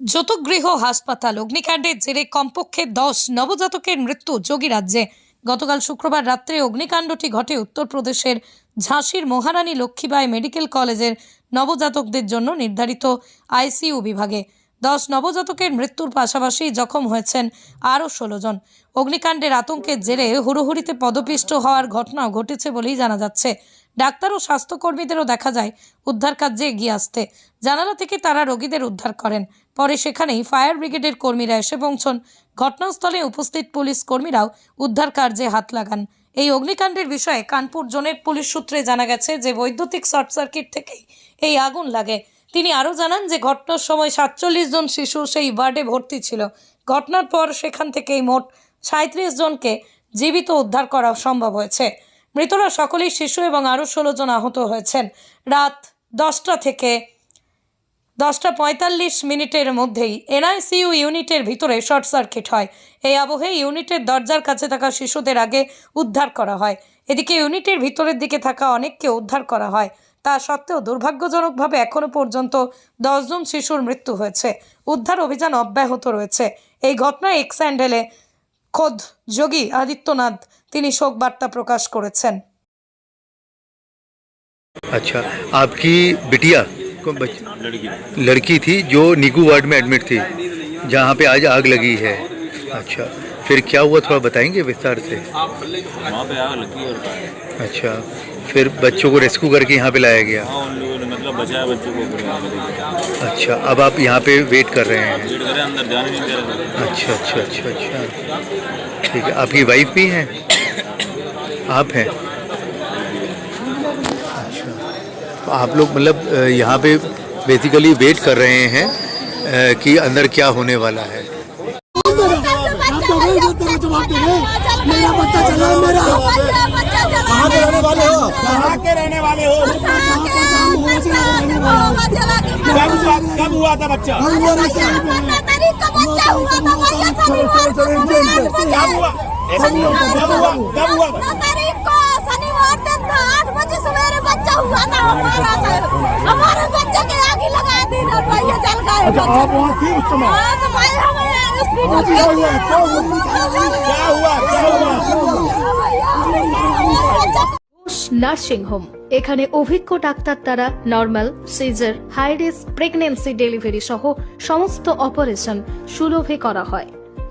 যতগৃহ হাসপাতাল অগ্নিকাণ্ডের জেরে কমপক্ষে দশ নবজাতকের মৃত্যু যোগী রাজ্যে। গতকাল শুক্রবার রাত্রে অগ্নিকাণ্ডটি ঘটে উত্তরপ্রদেশের ঝাঁসির মহারানী লক্ষ্মীবাই মেডিকেল কলেজের নবজাতকদের জন্য নির্ধারিত আইসিইউ বিভাগে। দশ নবজাতকের মৃত্যুর পাশাপাশি জখম হয়েছেন আরও ষোলো জন। অগ্নিকাণ্ডের আতঙ্কের জেরে হুড়োহুড়িতে পদপিষ্ট হওয়ার ঘটনাও ঘটেছে বলেই জানা যাচ্ছে। ডাক্তার ও স্বাস্থ্যকর্মীদেরও দেখা যায়, উদ্ধার কার্যে এগিয়ে আসতে। জানালা থেকে তারা রোগীদের উদ্ধার করেন। পরে সেখানেই ফায়ার ব্রিগেডের কর্মীরা এসে পৌঁছন। ঘটনাস্থলে উপস্থিত পুলিশ কর্মীরাও উদ্ধার কার্যে হাত লাগান। এই অগ্নিকাণ্ডের বিষয়ে কানপুর জোনের পুলিশ সূত্রে জানা গেছে যে বৈদ্যুতিক শর্ট সার্কিট থেকেই এই আগুন লাগে। তিনি আরও জানান যে ঘটনার সময় সাতচল্লিশ জন শিশু সেই ওয়ার্ডে ভর্তি ছিল। ঘটনার পর সেখান থেকেই মোট সাঁত্রিশ জনকে জীবিত উদ্ধার করা সম্ভব হয়েছে। মৃতরা সকলেই শিশু এবং আরও ষোলো জন আহত হয়েছেন। রাত দশটা থেকে দশটা পঁয়তাল্লিশ মিনিটের মধ্যেই এনআইসিইউ ইউনিটের ভিতরে শর্ট সার্কিট হয়। এই আবহে ইউনিটের দরজার কাছে থাকা শিশুদের আগে উদ্ধার করা হয়। এদিকে ইউনিটের ভিতরের দিকে থাকা অনেককে উদ্ধার করা হয়। তা সত্ত্বেও দুর্ভাগ্যজনকভাবে এখনও পর্যন্ত দশজন শিশুর মৃত্যু হয়েছে উদ্ধার অভিযান অব্যাহত রয়েছে এই ঘটনায় এক্স হ্যান্ডেলে খোদ যোগী আদিত্যনাথ তিনি শোক বার্তা প্রকাশ করেছেন अच्छा आपकी बिटिया को बच, लड़की लड़की थी जो निगू वार्ड में एडमिट थी जहाँ पे आज आग लगी है अच्छा फिर क्या हुआ थोड़ा बताएँगे विस्तार से? वहाँ पे आग लगी और अच्छा फिर बच्चों को रेस्क्यू करके यहाँ पे लाया गया? हाँ उन लोगों ने मतलब बचाया बच्चों को अच्छा अब आप यहाँ पे वेट कर रहे हैं? भीड़ करे अंदर जाने नहीं दे रहे अच्छा अच्छा अच्छा अच्छा। ठीक है आपकी वाइफ भी हैं? आप हैं? अच्छा तो आप लोग मतलब यहाँ पे बेसिकली वेट कर रहे हैं कि अंदर क्या होने वाला है। मेरा बच्चा चला मेरा। कहाँ के रहने वाले हो? कहाँ के रहने वाले हो? कब हुआ? कब हुआ था बच्चा? कब हुआ ऐसा नहीं होता कब हुआ? कब हुआ? अच्छा आप वहाँ थी उस समय हाँ तो भाई हमें क्या हुआ क्या हुआ क्या हुआ নার্সিং হোম এখানে অভিজ্ঞ ডাক্তার দ্বারা normal caesar high risk pregnancy delivery সহ সমস্ত অপারেশন সুলভে করা হয়